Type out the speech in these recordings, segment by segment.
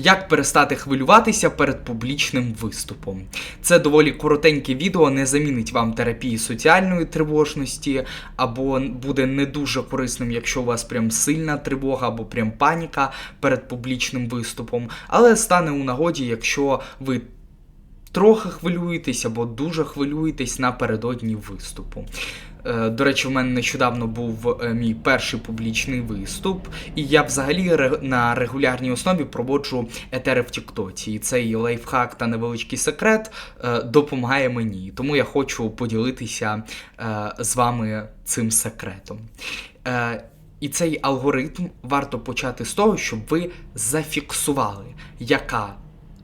Як перестати хвилюватися перед публічним виступом? Це доволі коротеньке відео, не замінить вам терапії соціальної тривожності, або буде не дуже корисним, якщо у вас прям сильна тривога або прям паніка перед публічним виступом, але стане у нагоді, якщо ви трохи хвилюєтесь або дуже хвилюєтесь напередодні виступу. Е, До речі, у мене нещодавно був е, мій перший публічний виступ, і я взагалі на регулярній основі проводжу етери в Тіктоці. І цей лайфхак та невеличкий секрет е, допомагає мені. Тому я хочу поділитися з вами цим секретом. І цей алгоритм варто почати з того, щоб ви зафіксували, яка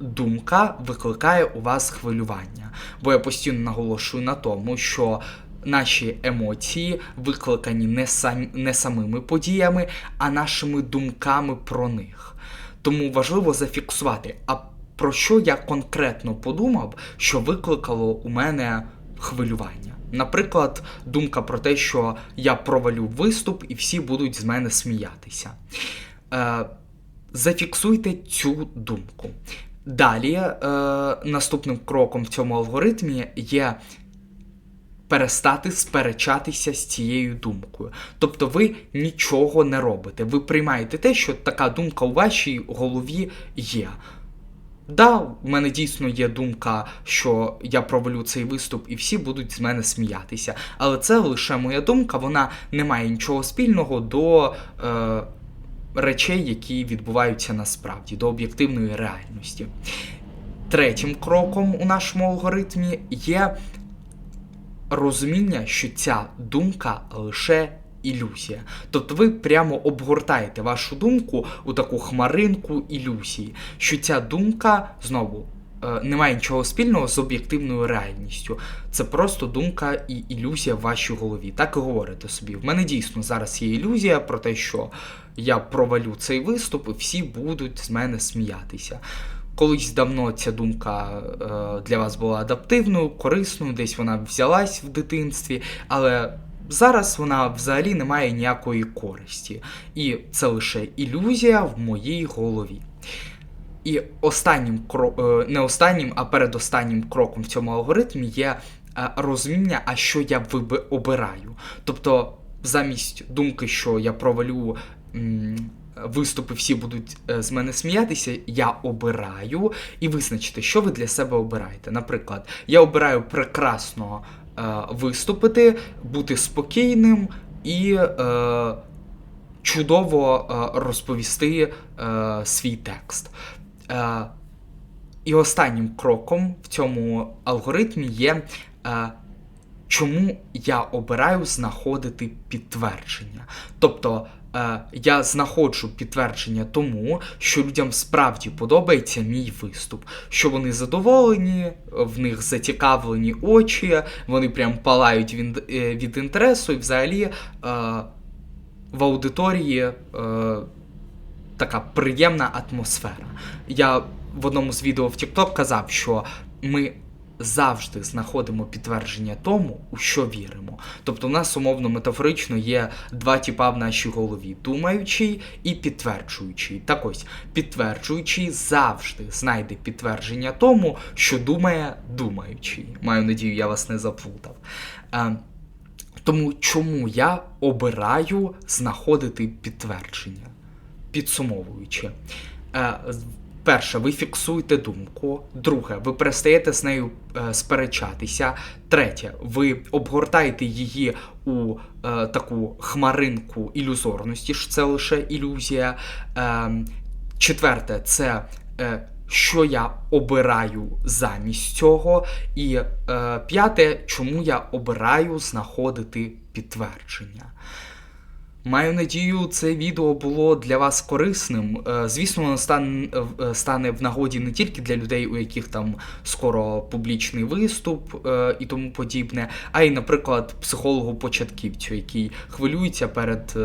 думка викликає у вас хвилювання. Бо я постійно наголошую на тому, що наші емоції викликані не, сам, не самими подіями, а нашими думками про них. Тому важливо зафіксувати, а про що я конкретно подумав, що викликало у мене хвилювання. Наприклад, думка про те, що я провалю виступ і всі будуть з мене сміятися. Е, зафіксуйте цю думку. Далі, е, наступним кроком в цьому алгоритмі є перестати сперечатися з цією думкою. Тобто ви нічого не робите. Ви приймаєте те, що така думка у вашій голові є. Да, в мене дійсно є думка, що я провалю цей виступ і всі будуть з мене сміятися. Але це лише моя думка, вона не має нічого спільного до е, речей, які відбуваються насправді, до об'єктивної реальності. Третім кроком у нашому алгоритмі є розуміння, що ця думка лише ілюзія. Тобто ви прямо обгортаєте вашу думку у таку хмаринку ілюзії, що ця думка знову. е, Не має нічого спільного з об'єктивною реальністю. Це просто думка і ілюзія в вашій голові. Так і говорите собі. В мене дійсно зараз є ілюзія про те, що я провалю цей виступ, і всі будуть з мене сміятися. Колись давно ця думка е, для вас була адаптивною, корисною, десь вона взялась в дитинстві, але зараз вона взагалі не має ніякої користі. І це лише ілюзія в моїй голові. І останнім е, не останнім, а передостаннім кроком в цьому алгоритмі є е, розуміння, а що я обираю. Тобто, замість думки, що я провалю. Виступи всі будуть е, з мене сміятися, я обираю і визначити, що ви для себе обираєте. Наприклад, я обираю прекрасно е, виступити, бути спокійним і е, чудово е, розповісти е, свій текст. Е, і останнім кроком в цьому алгоритмі є, е, чому я обираю знаходити підтвердження. Тобто я знаходжу підтвердження тому, що людям справді подобається мій виступ, що вони задоволені, в них зацікавлені очі, вони прям палають від, е, від інтересу, і взагалі е, в аудиторії. Е, така приємна атмосфера. Я в одному з відео в TikTok казав, що ми завжди знаходимо підтвердження тому, у що віримо. Тобто, у нас умовно метафорично є два типа в нашій голові: думаючий і підтверджуючий. Так ось, підтверджуючий завжди знайде підтвердження тому, що думає думаючий. Маю надію, я вас не заплутав. Е, тому чому я обираю знаходити підтвердження? Підсумовуючи, Е, перше, ви фіксуєте думку. Друге, ви перестаєте з нею е, сперечатися. Третє, ви обгортаєте її у е, таку хмаринку ілюзорності, що це лише ілюзія. Е, четверте, це е, що я обираю замість цього. І е, п'яте, чому я обираю знаходити підтвердження. Маю надію, це відео було для вас корисним. Е, Звісно, воно стане, е, в нагоді не тільки для людей, у яких там скоро публічний виступ е, і тому подібне, а й, наприклад, психологу-початківцю, який хвилюється перед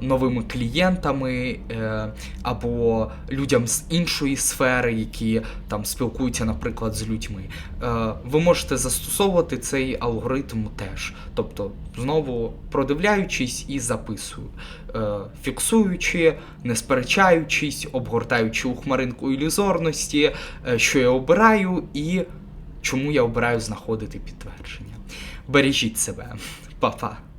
новими клієнтами е, або людям з іншої сфери, які там спілкуються, наприклад, з людьми. Е, Ви можете застосовувати цей алгоритм теж. Тобто, знову продивляючись і записую, е, фіксуючи, не сперечаючись, обгортаючи у хмаринку ілюзорності, е, що я обираю і чому я обираю знаходити підтвердження. Бережіть себе, Па-па.